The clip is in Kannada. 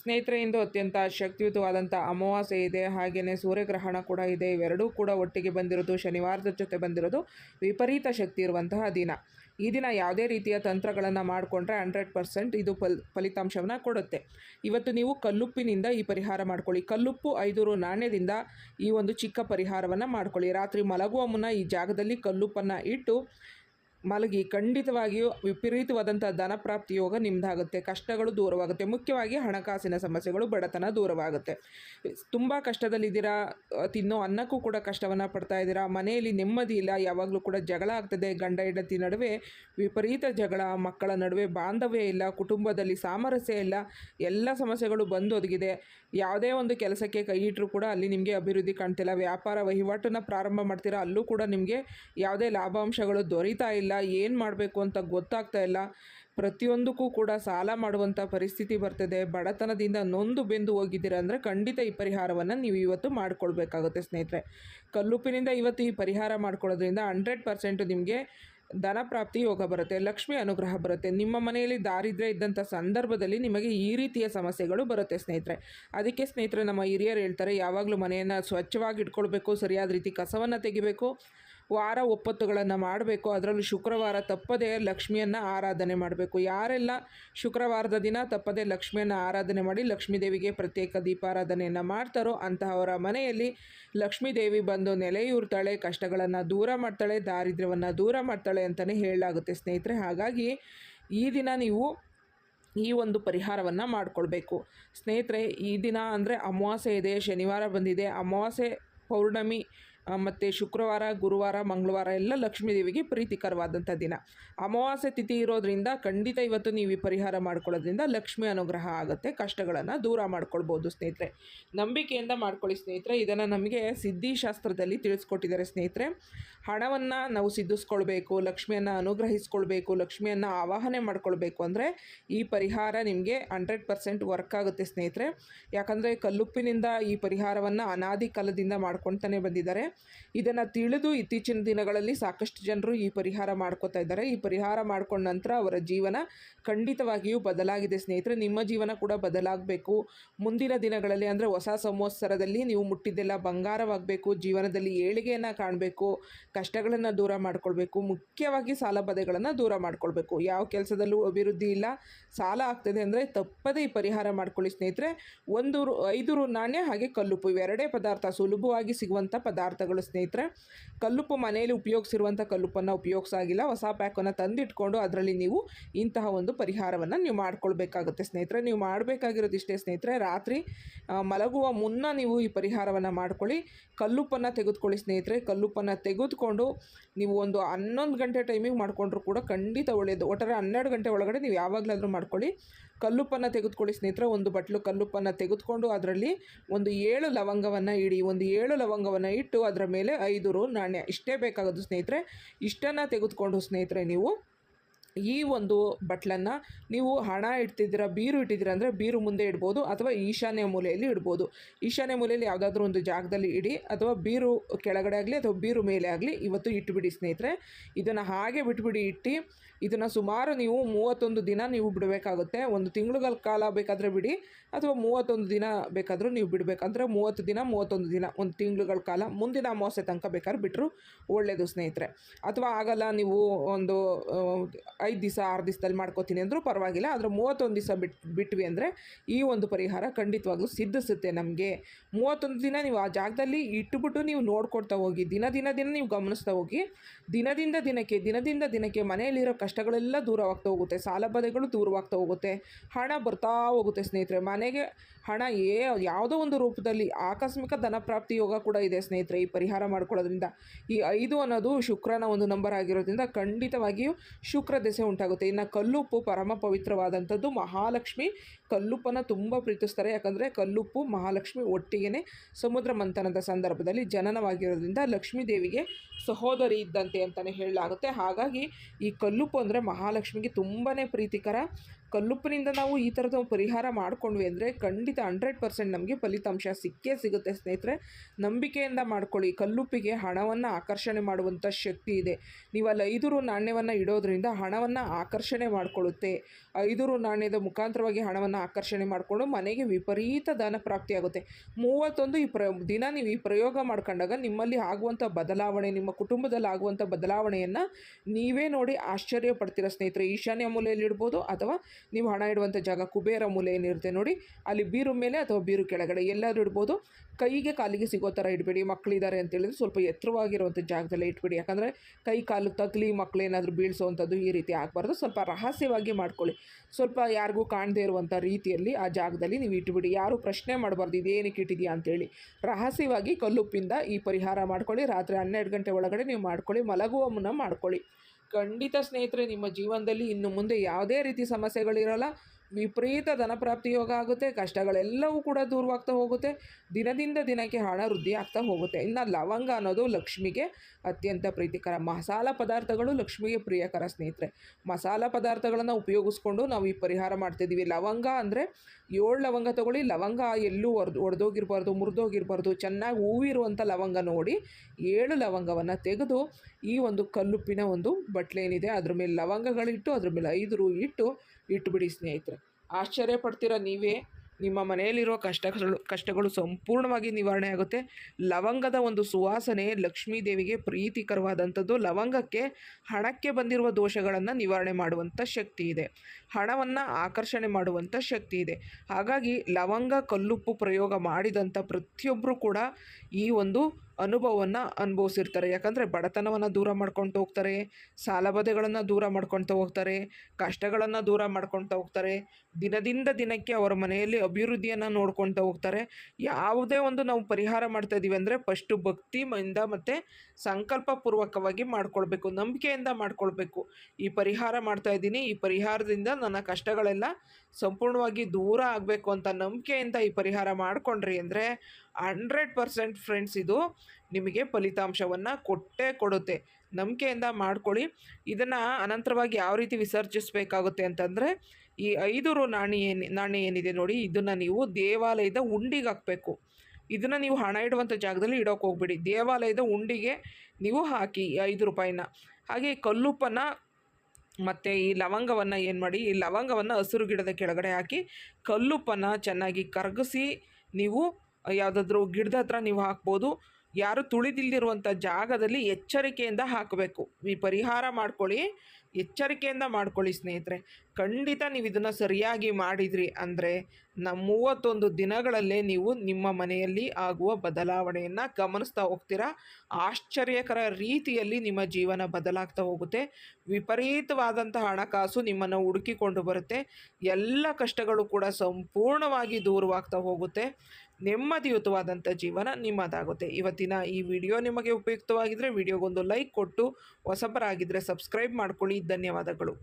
ಸ್ನೇಹಿತರೆ ಇಂದು ಅತ್ಯಂತ ಶಕ್ತಿಯುತವಾದಂಥ ಅಮಾವಾಸ್ಯೆ ಇದೆ. ಹಾಗೆಯೇ ಸೂರ್ಯಗ್ರಹಣ ಕೂಡ ಇದೆ. ಇವೆರಡೂ ಕೂಡ ಒಟ್ಟಿಗೆ ಬಂದಿರೋದು, ಶನಿವಾರದ ಜೊತೆ ಬಂದಿರೋದು ವಿಪರೀತ ಶಕ್ತಿ ಇರುವಂತಹ ದಿನ. ಈ ದಿನ ಯಾವುದೇ ರೀತಿಯ ತಂತ್ರಗಳನ್ನು ಮಾಡಿಕೊಂಡ್ರೆ ಹಂಡ್ರೆಡ್ ಪರ್ಸೆಂಟ್ ಇದು ಫಲ್, ಫಲಿತಾಂಶವನ್ನು ಕೊಡುತ್ತೆ. ಇವತ್ತು ನೀವು ಕಲ್ಲುಪ್ಪಿನಿಂದ ಈ ಪರಿಹಾರ ಮಾಡ್ಕೊಳ್ಳಿ. ಕಲ್ಲುಪ್ಪು ಐದೂರು ನಾಣ್ಯದಿಂದ ಈ ಒಂದು ಚಿಕ್ಕ ಪರಿಹಾರವನ್ನು ಮಾಡ್ಕೊಳ್ಳಿ. ರಾತ್ರಿ ಮಲಗುವ ಮುನ್ನ ಈ ಜಾಗದಲ್ಲಿ ಕಲ್ಲುಪ್ಪನ್ನು ಇಟ್ಟು ಮಲಗಿ ಖಂಡಿತವಾಗಿಯೂ ವಿಪರೀತವಾದಂಥ ಧನಪ್ರಾಪ್ತಿ ಯೋಗ ನಿಮ್ದಾಗುತ್ತೆ. ಕಷ್ಟಗಳು ದೂರವಾಗುತ್ತೆ. ಮುಖ್ಯವಾಗಿ ಹಣಕಾಸಿನ ಸಮಸ್ಯೆಗಳು, ಬಡತನ ದೂರವಾಗುತ್ತೆ. ತುಂಬ ಕಷ್ಟದಲ್ಲಿದ್ದೀರಾ? ತಿನ್ನೋ ಅನ್ನಕ್ಕೂ ಕೂಡ ಕಷ್ಟವನ್ನು ಪಡ್ತಾ ಇದ್ದೀರಾ? ಮನೆಯಲ್ಲಿ ನೆಮ್ಮದಿ ಇಲ್ಲ. ಯಾವಾಗಲೂ ಕೂಡ ಜಗಳ ಆಗ್ತದೆ. ಗಂಡ ಹೆಂಡತಿ ನಡುವೆ ವಿಪರೀತ ಜಗಳ, ಮಕ್ಕಳ ನಡುವೆ ಬಾಂಧವ್ಯ ಇಲ್ಲ, ಕುಟುಂಬದಲ್ಲಿ ಸಾಮರಸ್ಯ ಇಲ್ಲ. ಎಲ್ಲ ಸಮಸ್ಯೆಗಳು ಬಂದು ಒದಗಿದೆ ಯಾವುದೇ ಒಂದು ಕೆಲಸಕ್ಕೆ ಕೈ ಇಟ್ಟರೂ ಕೂಡ ಅಲ್ಲಿ ನಿಮಗೆ ಅಭಿವೃದ್ಧಿ ಕಾಣ್ತಿಲ್ಲ. ವ್ಯಾಪಾರ ವಹಿವಾಟನ್ನು ಪ್ರಾರಂಭ ಮಾಡ್ತೀರಾ? ಅಲ್ಲೂ ಕೂಡ ನಿಮಗೆ ಯಾವುದೇ ಲಾಭಾಂಶಗಳು ದೊರೀತಾ ಇಲ್ಲ. ಏನು ಮಾಡಬೇಕು ಅಂತ ಗೊತ್ತಾಗ್ತಾ ಇಲ್ಲ. ಪ್ರತಿಯೊಂದಕ್ಕೂ ಕೂಡ ಸಾಲ ಮಾಡುವಂಥ ಪರಿಸ್ಥಿತಿ ಬರ್ತದೆ. ಬಡತನದಿಂದ ನೊಂದು ಬೆಂದು ಹೋಗಿದ್ದೀರ ಅಂದರೆ ಖಂಡಿತ ಈ ಪರಿಹಾರವನ್ನು ನೀವು ಇವತ್ತು ಮಾಡ್ಕೊಳ್ಬೇಕಾಗುತ್ತೆ ಸ್ನೇಹಿತರೆ. ಕಲ್ಲುಪ್ಪಿನಿಂದ ಇವತ್ತು ಈ ಪರಿಹಾರ ಮಾಡ್ಕೊಳ್ಳೋದ್ರಿಂದ ಹಂಡ್ರೆಡ್ ಪರ್ಸೆಂಟ್ ನಿಮಗೆ ಧನ ಪ್ರಾಪ್ತಿ ಯೋಗ ಬರುತ್ತೆ, ಲಕ್ಷ್ಮಿ ಅನುಗ್ರಹ ಬರುತ್ತೆ. ನಿಮ್ಮ ಮನೆಯಲ್ಲಿ ದಾರಿದ್ರ್ಯ ಇದ್ದಂಥ ಸಂದರ್ಭದಲ್ಲಿ ನಿಮಗೆ ಈ ರೀತಿಯ ಸಮಸ್ಯೆಗಳು ಬರುತ್ತೆ ಸ್ನೇಹಿತರೆ. ಅದಕ್ಕೆ ಸ್ನೇಹಿತರೆ ನಮ್ಮ ಹಿರಿಯರು ಹೇಳ್ತಾರೆ, ಯಾವಾಗಲೂ ಮನೆಯನ್ನು ಸ್ವಚ್ಛವಾಗಿ ಇಟ್ಕೊಳ್ಬೇಕು, ಸರಿಯಾದ ರೀತಿ ಕಸವನ್ನು ತೆಗಿಬೇಕು. ವಾರ ಒಪ್ಪತ್ತುಗಳನ್ನು ಮಾಡಬೇಕು. ಅದರಲ್ಲೂ ಶುಕ್ರವಾರ ತಪ್ಪದೇ ಲಕ್ಷ್ಮಿಯನ್ನು ಆರಾಧನೆ ಮಾಡಬೇಕು. ಯಾರೆಲ್ಲ ಶುಕ್ರವಾರದ ದಿನ ತಪ್ಪದೇ ಲಕ್ಷ್ಮಿಯನ್ನು ಆರಾಧನೆ ಮಾಡಿ ಲಕ್ಷ್ಮೀ ದೇವಿಗೆ ಪ್ರತ್ಯೇಕ ದೀಪಾರಾಧನೆಯನ್ನು ಮಾಡ್ತಾರೋ ಅಂತಹವರ ಮನೆಯಲ್ಲಿ ಲಕ್ಷ್ಮೀ ದೇವಿ ಬಂದು ನೆಲೆಯೂರ್ತಾಳೆ, ಕಷ್ಟಗಳನ್ನು ದೂರ ಮಾಡ್ತಾಳೆ, ದಾರಿದ್ರ್ಯವನ್ನು ದೂರ ಮಾಡ್ತಾಳೆ ಅಂತಲೇ ಹೇಳಲಾಗುತ್ತೆ ಸ್ನೇಹಿತರೆ. ಹಾಗಾಗಿ ಈ ದಿನ ನೀವು ಈ ಒಂದು ಪರಿಹಾರವನ್ನು ಮಾಡಿಕೊಳ್ಬೇಕು. ಸ್ನೇಹಿತರೆ, ಈ ದಿನ ಅಂದರೆ ಅಮಾವಾಸ್ಯೆ ಇದೆ, ಶನಿವಾರ ಬಂದಿದೆ. ಅಮಾವಾಸ್ಯೆ ಪೌರ್ಣಮಿ ಮತ್ತು ಶುಕ್ರವಾರ, ಗುರುವಾರ, ಮಂಗಳವಾರ ಎಲ್ಲ ಲಕ್ಷ್ಮೀ ದೇವಿಗೆ ಪ್ರೀತಿಕರವಾದಂಥ ದಿನ. ಅಮಾವಾಸ್ಯೆ ತಿಥಿ ಇರೋದ್ರಿಂದ ಖಂಡಿತ ಇವತ್ತು ನೀವು ಈ ಪರಿಹಾರ ಮಾಡ್ಕೊಳ್ಳೋದ್ರಿಂದ ಲಕ್ಷ್ಮಿ ಅನುಗ್ರಹ ಆಗುತ್ತೆ. ಕಷ್ಟಗಳನ್ನು ದೂರ ಮಾಡ್ಕೊಳ್ಬೋದು ಸ್ನೇಹಿತರೆ. ನಂಬಿಕೆಯಿಂದ ಮಾಡ್ಕೊಳ್ಳಿ ಸ್ನೇಹಿತರೆ. ಇದನ್ನು ನಮಗೆ ಸಿದ್ಧಿಶಾಸ್ತ್ರದಲ್ಲಿ ತಿಳಿಸ್ಕೊಟ್ಟಿದ್ದಾರೆ ಸ್ನೇಹಿತರೆ. ಹಣವನ್ನು ನಾವು ಸಿದ್ಧಿಸ್ಕೊಳ್ಬೇಕು, ಲಕ್ಷ್ಮಿಯನ್ನು ಅನುಗ್ರಹಿಸ್ಕೊಳ್ಬೇಕು, ಲಕ್ಷ್ಮಿಯನ್ನು ಆವಾಹನೆ ಮಾಡ್ಕೊಳ್ಬೇಕು ಅಂದರೆ ಈ ಪರಿಹಾರ ನಿಮಗೆ ಹಂಡ್ರೆಡ್ ಪರ್ಸೆಂಟ್ ವರ್ಕ್ ಆಗುತ್ತೆ ಸ್ನೇಹಿತರೆ. ಯಾಕಂದರೆ ಕಲ್ಲುಪ್ಪಿನಿಂದ ಈ ಪರಿಹಾರವನ್ನು ಅನಾದಿ ಕಾಲದಿಂದ ಮಾಡ್ಕೊಳ್ತಾನೆ ಬಂದಿದ್ದಾರೆ. ಇದನ್ನು ತಿಳಿದು ಇತ್ತೀಚಿನ ದಿನಗಳಲ್ಲಿ ಸಾಕಷ್ಟು ಜನರು ಈ ಪರಿಹಾರ ಮಾಡ್ಕೋತಾ ಇದ್ದಾರೆ. ಈ ಪರಿಹಾರ ಮಾಡ್ಕೊಂಡ ನಂತರ ಅವರ ಜೀವನ ಖಂಡಿತವಾಗಿಯೂ ಬದಲಾಗಿದೆ ಸ್ನೇಹಿತರೆ. ನಿಮ್ಮ ಜೀವನ ಕೂಡ ಬದಲಾಗಬೇಕು. ಮುಂದಿನ ದಿನಗಳಲ್ಲಿ ಅಂದರೆ ಹೊಸ ಸಂವತ್ಸರದಲ್ಲಿ ನೀವು ಮುಟ್ಟಿದ್ದೆಲ್ಲ ಬಂಗಾರವಾಗಬೇಕು. ಜೀವನದಲ್ಲಿ ಏಳಿಗೆಯನ್ನು ಕಾಣಬೇಕು. ಕಷ್ಟಗಳನ್ನು ದೂರ ಮಾಡಿಕೊಳ್ಬೇಕು. ಮುಖ್ಯವಾಗಿ ಸಾಲ ಬಾಧೆಗಳನ್ನು ದೂರ ಮಾಡಿಕೊಳ್ಬೇಕು. ಯಾವ ಕೆಲಸದಲ್ಲೂ ಅಭಿವೃದ್ಧಿ ಇಲ್ಲ. ಸಾಲ ಆಗ್ತದೆ ಅಂದರೆ ತಪ್ಪದೇ ಈ ಪರಿಹಾರ ಮಾಡ್ಕೊಳ್ಳಿ ಸ್ನೇಹಿತರೆ. ಒಂದು ಐದು ರು ನಾಣ್ಯ ಹಾಗೆ ಕಲ್ಲುಪು ಇವೆರಡೇ ಪದಾರ್ಥ ಸುಲಭವಾಗಿ ಸಿಗುವಂಥ ಪದಾರ್ಥಗಳು ಸ್ನೇಹಿತರೆ. ಕಲ್ಲುಪ್ಪು ಮನೆಯಲ್ಲಿ ಉಪಯೋಗಿಸಿರುವಂಥ ಕಲ್ಲುಪ್ಪನ್ನು ಉಪಯೋಗಿಸಾಗಿಲ್ಲ. ಹೊಸ ಪ್ಯಾಕನ್ನು ತಂದಿಟ್ಕೊಂಡು ಅದರಲ್ಲಿ ನೀವು ಇಂತಹ ಒಂದು ಪರಿಹಾರವನ್ನು ನೀವು ಮಾಡ್ಕೊಳ್ಬೇಕಾಗುತ್ತೆ ಸ್ನೇಹಿತರೆ. ನೀವು ಮಾಡಬೇಕಾಗಿರೋದು ಇಷ್ಟೇ ಸ್ನೇಹಿತರೆ, ರಾತ್ರಿ ಮಲಗುವ ಮುನ್ನ ನೀವು ಈ ಪರಿಹಾರವನ್ನು ಮಾಡ್ಕೊಳ್ಳಿ. ಕಲ್ಲುಪ್ಪನ್ನು ತೆಗೆದುಕೊಳ್ಳಿ ಸ್ನೇಹಿತರೆ. ಕಲ್ಲುಪ್ಪನ್ನು ತೆಗೆದುಕೊಂಡು ನೀವು ಒಂದು ಹನ್ನೊಂದು ಗಂಟೆ ಟೈಮಿಗೆ ಮಾಡಿಕೊಂಡ್ರು ಕೂಡ ಖಂಡಿತ ಒಳ್ಳೆಯದು ಒಟ್ಟಾರೆ ಹನ್ನೆರಡು ಗಂಟೆ ಒಳಗಡೆ ನೀವು ಯಾವಾಗಲಾದರೂ ಮಾಡ್ಕೊಳ್ಳಿ. ಕಲ್ಲುಪ್ಪನ್ನು ತೆಗೆದುಕೊಳ್ಳಿ ಸ್ನೇಹಿತರೆ. ಒಂದು ಬಟ್ಲು ಕಲ್ಲುಪ್ಪನ್ನು ತೆಗೆದುಕೊಂಡು ಅದರಲ್ಲಿ ಒಂದು ಏಳು ಲವಂಗವನ್ನು ಇಡಿ. ಒಂದು ಏಳು ಲವಂಗವನ್ನು ಇಟ್ಟು ಅದರ ಮೇಲೆ ಐದು ರು ನಾಣ್ಯ. ಇಷ್ಟೇ ಬೇಕಾಗೋದು ಸ್ನೇಹಿತರೆ. ಇಷ್ಟನ್ನು ತೆಗೆದುಕೊಂಡು ಸ್ನೇಹಿತರೆ ನೀವು ಈ ಒಂದು ಬಟ್ಲನ್ನು ನೀವು ಹಣ ಇಡ್ತಿದ್ದೀರಾ, ಬೀರು ಇಟ್ಟಿದ್ದೀರಾ ಅಂದರೆ ಬೀರು ಮುಂದೆ ಇಡ್ಬೋದು ಅಥವಾ ಈಶಾನ್ಯ ಮೂಲೆಯಲ್ಲಿ ಇಡ್ಬೋದು. ಈಶಾನ್ಯ ಮೂಲೆಯಲ್ಲಿ ಯಾವುದಾದ್ರೂ ಒಂದು ಜಾಗದಲ್ಲಿ ಇಡಿ ಅಥವಾ ಬೀರು ಕೆಳಗಡೆ ಆಗಲಿ ಅಥವಾ ಬೀರು ಮೇಲೆ ಆಗಲಿ ಇವತ್ತು ಇಟ್ಟುಬಿಡಿ ಸ್ನೇಹಿತರೆ. ಇದನ್ನು ಹಾಗೆ ಬಿಟ್ಬಿಡಿ ಇಟ್ಟು ಇದನ್ನು ಸುಮಾರು ನೀವು ಮೂವತ್ತೊಂದು ದಿನ ನೀವು ಬಿಡಬೇಕಾಗುತ್ತೆ. ಒಂದು ತಿಂಗಳುಗಳ ಕಾಲ ಬೇಕಾದರೆ ಬಿಡಿ ಅಥವಾ ಮೂವತ್ತೊಂದು ದಿನ ಬೇಕಾದರೂ ನೀವು ಬಿಡಬೇಕಂದ್ರೆ ಮೂವತ್ತು ದಿನ, ಮೂವತ್ತೊಂದು ದಿನ, ಒಂದು ತಿಂಗಳುಗಳ ಕಾಲ ಮುಂದಿನ ಅಮಾವಾಸ್ಯೆ ತನಕ ಬೇಕಾದ್ರೆ ಬಿಟ್ಟರು ಒಳ್ಳೆಯದು ಸ್ನೇಹಿತರೆ. ಅಥವಾ ಆಗಲ್ಲ ನೀವು ಒಂದು ಐದು ದಿವಸ, ಆರು ದಿವಸದಲ್ಲಿ ಮಾಡ್ಕೋತೀನಿ ಅಂದರೂ ಪರವಾಗಿಲ್ಲ. ಆದರೆ ಮೂವತ್ತೊಂದು ದಿವಸ ಬಿಟ್, ಬಿಟ್ವಿ ಅಂದರೆ ಈ ಒಂದು ಪರಿಹಾರ ಖಂಡಿತವಾಗ್ಲೂ ಸಿದ್ಧಿಸುತ್ತೆ ನಮಗೆ. ಮೂವತ್ತೊಂದು ದಿನ ನೀವು ಆ ಜಾಗದಲ್ಲಿ ಇಟ್ಟುಬಿಟ್ಟು ನೀವು ನೋಡ್ಕೊಳ್ತಾ ಹೋಗಿ, ದಿನ ದಿನ ದಿನ ನೀವು ಗಮನಿಸ್ತಾ ಹೋಗಿ, ದಿನದಿಂದ ದಿನಕ್ಕೆ ದಿನದಿಂದ ದಿನಕ್ಕೆ ಮನೆಯಲ್ಲಿರೋ ಕಷ್ಟಗಳೆಲ್ಲ ದೂರವಾಗ್ತಾ ಹೋಗುತ್ತೆ. ಸಾಲ ಬಾಧೆಗಳು ದೂರವಾಗ್ತಾ ಹೋಗುತ್ತೆ. ಹಣ ಬರ್ತಾ ಹೋಗುತ್ತೆ ಸ್ನೇಹಿತರೆ. ಮನೆಗೆ ಹಣ ಏ, ಯಾವುದೋ ಒಂದು ರೂಪದಲ್ಲಿ ಆಕಸ್ಮಿಕ ಧನ ಪ್ರಾಪ್ತಿ ಯೋಗ ಕೂಡ ಇದೆ ಸ್ನೇಹಿತರೆ ಈ ಪರಿಹಾರ ಮಾಡ್ಕೊಳ್ಳೋದ್ರಿಂದ. ಈ ಐದು ಅನ್ನೋದು ಶುಕ್ರನ ಒಂದು ನಂಬರ್ ಆಗಿರೋದ್ರಿಂದ ಖಂಡಿತವಾಗಿಯೂ ಶುಕ್ರ ದೆಸೆ ಉಂಟಾಗುತ್ತೆ. ಇನ್ನು ಕಲ್ಲುಪ್ಪು ಪರಮ ಪವಿತ್ರವಾದಂಥದ್ದು ಮಹಾಲಕ್ಷ್ಮಿ. ಕಲ್ಲುಪ್ಪನ್ನು ತುಂಬ ಪ್ರೀತಿಸ್ತಾರೆ. ಯಾಕಂದರೆ ಕಲ್ಲುಪ್ಪು ಮಹಾಲಕ್ಷ್ಮಿ ಒಟ್ಟಿಗೆ ಸಮುದ್ರ ಮಂಥನದ ಸಂದರ್ಭದಲ್ಲಿ ಜನನವಾಗಿರೋದ್ರಿಂದ ಲಕ್ಷ್ಮೀ ದೇವಿಗೆ ಸಹೋದರಿ ಇದ್ದಂತೆ ಅಂತಲೇ ಹೇಳಲಾಗುತ್ತೆ. ಹಾಗಾಗಿ ಈ ಕಲ್ಲುಪ್ಪು ಅಂದರೆ ಮಹಾಲಕ್ಷ್ಮಿಗೆ ತುಂಬಾ ಪ್ರೀತಿಕರ. ಕಲ್ಲುಪ್ಪಿನಿಂದ ನಾವು ಈ ಥರದ ಪರಿಹಾರ ಮಾಡ್ಕೊಂಡ್ವಿ ಅಂದರೆ ಖಂಡಿತ ಹಂಡ್ರೆಡ್ ಪರ್ಸೆಂಟ್ ನಮಗೆ ಫಲಿತಾಂಶ ಸಿಕ್ಕೇ ಸಿಗುತ್ತೆ ಸ್ನೇಹಿತರೆ. ನಂಬಿಕೆಯಿಂದ ಮಾಡ್ಕೊಳ್ಳಿ. ಕಲ್ಲುಪ್ಪಿಗೆ ಹಣವನ್ನು ಆಕರ್ಷಣೆ ಮಾಡುವಂಥ ಶಕ್ತಿ ಇದೆ. ನೀವು ಅಲ್ಲಿ ಐದು ರು ನಾಣ್ಯವನ್ನು ಇಡೋದ್ರಿಂದ ಹಣವನ್ನು ಆಕರ್ಷಣೆ ಮಾಡಿಕೊಳ್ಳುತ್ತೆ. ಐದು ರು ನಾಣ್ಯದ ಮುಖಾಂತರವಾಗಿ ಹಣವನ್ನು ಆಕರ್ಷಣೆ ಮಾಡಿಕೊಂಡು ಮನೆಗೆ ವಿಪರೀತ ಧನ ಪ್ರಾಪ್ತಿಯಾಗುತ್ತೆ ಮೂವತ್ತೊಂದು ಈ ಪ್ರ ದಿನ ನೀವು ಈ ಪ್ರಯೋಗ ಮಾಡ್ಕೊಂಡಾಗ ನಿಮ್ಮಲ್ಲಿ ಆಗುವಂಥ ಬದಲಾವಣೆ, ನಿಮ್ಮ ಕುಟುಂಬದಲ್ಲಿ ಆಗುವಂಥ ಬದಲಾವಣೆಯನ್ನು ನೀವೇ ನೋಡಿ ಆಶ್ಚರ್ಯ ಪಡ್ತೀರ ಸ್ನೇಹಿತರೆ. ಈಶಾನ್ಯ ಮೂಲೆಯಲ್ಲಿ ಇಡ್ಬೋದು ಅಥವಾ ನೀವು ಹಣ ಇಡುವಂಥ ಜಾಗ ಕುಬೇರ ಮೂಲೆ ಏನಿರುತ್ತೆ ನೋಡಿ. ಅಲ್ಲಿ ಬೀರು ಮೇಲೆ ಅಥವಾ ಬೀರು ಕೆಳಗಡೆ ಎಲ್ಲಾದರೂ ಇಡ್ಬೋದು. ಕೈಗೆ ಕಾಲಿಗೆ ಸಿಗೋ ಥರ ಇಡಬೇಡಿ. ಮಕ್ಕಳಿದ್ದಾರೆ ಅಂತೇಳಿದ್ರೆ ಸ್ವಲ್ಪ ಎತ್ತರವಾಗಿರುವಂಥ ಜಾಗದಲ್ಲೇ ಇಟ್ಬಿಡಿ. ಯಾಕಂದರೆ ಕೈ ಕಾಲು ತಗಲಿ ಮಕ್ಕಳೇನಾದರೂ ಬೀಳ್ಸೋವಂಥದ್ದು ಈ ರೀತಿ ಆಗಬಾರ್ದು. ಸ್ವಲ್ಪ ರಹಸ್ಯವಾಗಿ ಮಾಡ್ಕೊಳ್ಳಿ. ಸ್ವಲ್ಪ ಯಾರಿಗೂ ಕಾಣದೇ ಇರುವಂಥ ರೀತಿಯಲ್ಲಿ ಆ ಜಾಗದಲ್ಲಿ ನೀವು ಇಟ್ಬಿಡಿ ಯಾರು ಪ್ರಶ್ನೆ ಮಾಡಬಾರ್ದು, ಇದೇನಕ್ಕೆ ಇಟ್ಟಿದೆಯಾ ಅಂತೇಳಿ. ರಹಸ್ಯವಾಗಿ ಕಲ್ಲುಪ್ಪಿಂದ ಈ ಪರಿಹಾರ ಮಾಡ್ಕೊಳ್ಳಿ. ರಾತ್ರಿ ಹನ್ನೆರಡು ಗಂಟೆ ಒಳಗಡೆ ನೀವು ಮಾಡ್ಕೊಳ್ಳಿ. ಮಲಗುವ ಮುನ್ನ ಮಾಡ್ಕೊಳ್ಳಿ. ಖಂಡಿತ ಸ್ನೇಹಿತರೆ, ನಿಮ್ಮ ಜೀವನದಲ್ಲಿ ಇನ್ನು ಮುಂದೆ ಯಾವುದೇ ರೀತಿ ಸಮಸ್ಯೆಗಳಿರಲ್ಲ. ವಿಪರೀತ ಧನಪ್ರಾಪ್ತಿ ಯೋಗ ಆಗುತ್ತೆ, ಕಷ್ಟಗಳೆಲ್ಲವೂ ಕೂಡ ದೂರವಾಗ್ತಾ ಹೋಗುತ್ತೆ, ದಿನದಿಂದ ದಿನಕ್ಕೆ ಹಣ ವೃದ್ಧಿ ಆಗ್ತಾ ಹೋಗುತ್ತೆ. ಇನ್ನು ಲವಂಗ ಅನ್ನೋದು ಲಕ್ಷ್ಮಿಗೆ ಅತ್ಯಂತ ಪ್ರೀತಿಕರ, ಮಸಾಲ ಪದಾರ್ಥಗಳು ಲಕ್ಷ್ಮಿಗೆ ಪ್ರಿಯಕರ ಸ್ನೇಹಿತರೆ. ಮಸಾಲ ಪದಾರ್ಥಗಳನ್ನು ಉಪಯೋಗಿಸ್ಕೊಂಡು ನಾವು ಈ ಪರಿಹಾರ ಮಾಡ್ತಿದ್ದೀವಿ ಲವಂಗ ಅಂದರೆ ಏಳು ಲವಂಗ ತಗೊಳ್ಳಿ. ಲವಂಗ ಎಲ್ಲೂ ಒಡೆದೋಗಿರಬಾರ್ದು, ಮುರಿದೋಗಿರಬಾರ್ದು. ಮುರಿದೋಗಿರ್ಬಾರ್ದು ಚೆನ್ನಾಗಿ ಹೂವಿರುವಂಥ ಲವಂಗ ನೋಡಿ ಏಳು ಲವಂಗವನ್ನು ತೆಗೆದು ಈ ಒಂದು ಕಲ್ಲುಪ್ಪಿನ ಒಂದು ಬಟ್ಲೇನಿದೆ, ಅದ್ರ ಮೇಲೆ ಲವಂಗಗಳಿಟ್ಟು, ಅದ್ರ ಮೇಲೆ ಐದು ರೂ ಇಟ್ಟು ಇಟ್ಟುಬಿಡಿ ಸ್ನೇಹಿತರೆ. ಆಶ್ಚರ್ಯ ಪಡ್ತೀರ ನೀವೇ? ನಿಮ್ಮ ಮನೆಯಲ್ಲಿರುವ ಕಷ್ಟಗಳು ಕಷ್ಟಗಳು ಸಂಪೂರ್ಣವಾಗಿ ನಿವಾರಣೆ ಆಗುತ್ತೆ. ಲವಂಗದ ಒಂದು ಸುವಾಸನೆ ಲಕ್ಷ್ಮೀ ದೇವಿಗೆ ಪ್ರೀತಿಕರವಾದಂಥದ್ದು. ಲವಂಗಕ್ಕೆ ಹಣಕ್ಕೆ ಬಂದಿರುವ ದೋಷಗಳನ್ನು ನಿವಾರಣೆ ಮಾಡುವಂಥ ಶಕ್ತಿ ಇದೆ. ಹಣವನ್ನು ಆಕರ್ಷಣೆ ಮಾಡುವಂಥ ಶಕ್ತಿ ಇದೆ. ಹಾಗಾಗಿ ಲವಂಗ ಕಲ್ಲುಪ್ಪು ಪ್ರಯೋಗ ಮಾಡಿದಂಥ ಪ್ರತಿಯೊಬ್ಬರೂ ಕೂಡ ಈ ಒಂದು ಅನುಭವವನ್ನು ಅನುಭವಿಸಿರ್ತಾರೆ. ಯಾಕಂದರೆ ಬಡತನವನ್ನು ದೂರ ಮಾಡ್ಕೊತ ಹೋಗ್ತಾರೆ ಸಾಲಬಾಧೆಗಳನ್ನು ದೂರ ಮಾಡ್ಕೊಳ್ತಾ ಹೋಗ್ತಾರೆ, ಕಷ್ಟಗಳನ್ನು ದೂರ ಮಾಡ್ಕೊಳ್ತಾ ಹೋಗ್ತಾರೆ, ದಿನದಿಂದ ದಿನಕ್ಕೆ ಅವರ ಮನೆಯಲ್ಲಿ ಅಭಿವೃದ್ಧಿಯನ್ನು ನೋಡ್ಕೊಳ್ತಾ ಹೋಗ್ತಾರೆ. ಯಾವುದೇ ಒಂದು ನಾವು ಪರಿಹಾರ ಮಾಡ್ತಾ ಇದ್ದೀವಿ ಅಂದರೆ ಫಸ್ಟು ಭಕ್ತಿಯಿಂದ ಮತ್ತು ಸಂಕಲ್ಪಪೂರ್ವಕವಾಗಿ ಮಾಡ್ಕೊಳ್ಬೇಕು, ನಂಬಿಕೆಯಿಂದ ಮಾಡ್ಕೊಳ್ಬೇಕು. ಈ ಪರಿಹಾರ ಮಾಡ್ತಾ ಇದ್ದೀನಿ, ಈ ಪರಿಹಾರದಿಂದ ನನ್ನ ಕಷ್ಟಗಳೆಲ್ಲ ಸಂಪೂರ್ಣವಾಗಿ ದೂರ ಆಗಬೇಕು ಅಂತ ನಂಬಿಕೆಯಿಂದ ಈ ಪರಿಹಾರ ಮಾಡಿಕೊಂಡ್ರಿ ಅಂದರೆ ಹಂಡ್ರೆಡ್ ಪರ್ಸೆಂಟ್ ಫ್ರೆಂಡ್ಸ್ ಇದು ನಿಮಗೆ ಫಲಿತಾಂಶವನ್ನು ಕೊಟ್ಟೇ ಕೊಡುತ್ತೆ. ನಂಬಿಕೆಯಿಂದ ಮಾಡ್ಕೊಳ್ಳಿ. ಇದನ್ನು ಅನಂತರವಾಗಿ ಯಾವ ರೀತಿ ವಿಸರ್ಜಿಸಬೇಕಾಗುತ್ತೆ ಅಂತಂದರೆ, ಈ ಐದು ರು ನಾಣ್ಯ ಏನು ನಾಣ್ಯ ಏನಿದೆ ನೋಡಿ, ಇದನ್ನು ನೀವು ದೇವಾಲಯದ ಉಂಡಿಗೆ ಹಾಕಬೇಕು. ಇದನ್ನು ನೀವು ಹಣ ಇಡುವಂಥ ಜಾಗದಲ್ಲಿ ಇಡೋಕೆ ಹೋಗ್ಬೇಡಿ. ದೇವಾಲಯದ ಉಂಡಿಗೆ ನೀವು ಹಾಕಿ ಐದು ರೂಪಾಯಿನ. ಹಾಗೆ ಕಲ್ಲುಪ್ಪನ್ನು ಮತ್ತು ಈ ಲವಂಗವನ್ನು ಏನು ಮಾಡಿ, ಈ ಲವಂಗವನ್ನು ಹಸಿರು ಗಿಡದ ಕೆಳಗಡೆ ಹಾಕಿ ಕಲ್ಲುಪ್ಪನ್ನು ಚೆನ್ನಾಗಿ ಕರಗಿಸಿ ನೀವು ಯಾವುದಾದ್ರೂ ಗಿಡದ ಹತ್ರ ನೀವು ಹಾಕ್ಬೋದು. ಯಾರು ತುಳಿದಿಲ್ದಿರುವಂಥ ಜಾಗದಲ್ಲಿ ಎಚ್ಚರಿಕೆಯಿಂದ ಹಾಕಬೇಕು. ಈ ಪರಿಹಾರ ಮಾಡ್ಕೊಳ್ಳಿ. ಎಚ್ಚರಿಕೆಯಿಂದ ಮಾಡ್ಕೊಳ್ಳಿ ಸ್ನೇಹಿತರೆ. ಖಂಡಿತ ನೀವು ಇದನ್ನು ಸರಿಯಾಗಿ ಮಾಡಿದ್ರಿ ಅಂದರೆ ಮೂವತ್ತೊಂದು ದಿನಗಳಲ್ಲೇ ನೀವು ನಿಮ್ಮ ಮನೆಯಲ್ಲಿ ಆಗುವ ಬದಲಾವಣೆಯನ್ನು ಗಮನಿಸ್ತಾ ಹೋಗ್ತೀರಾ? ಆಶ್ಚರ್ಯಕರ ರೀತಿಯಲ್ಲಿ ನಿಮ್ಮ ಜೀವನ ಬದಲಾಗ್ತಾ ಹೋಗುತ್ತೆ. ವಿಪರೀತವಾದಂಥ ಹಣಕಾಸು ನಿಮ್ಮನ್ನು ಹುಡುಕಿಕೊಂಡು ಬರುತ್ತೆ. ಎಲ್ಲ ಕಷ್ಟಗಳು ಕೂಡ ಸಂಪೂರ್ಣವಾಗಿ ದೂರವಾಗ್ತಾ ಹೋಗುತ್ತೆ. ನೆಮ್ಮದಿಯುತವಾದಂಥ ಜೀವನ ನಿಮ್ಮದಾಗುತ್ತೆ. ಇವತ್ತಿನ ಈ ವಿಡಿಯೋ ನಿಮಗೆ ಉಪಯುಕ್ತವಾಗಿದ್ದರೆ ವಿಡಿಯೋಗೊಂದು ಲೈಕ್ ಕೊಟ್ಟು ಹೊಸಬರಾಗಿದ್ದರೆ ಸಬ್ಸ್ಕ್ರೈಬ್ ಮಾಡ್ಕೊಳ್ಳಿ. ಧನ್ಯವಾದಗಳು.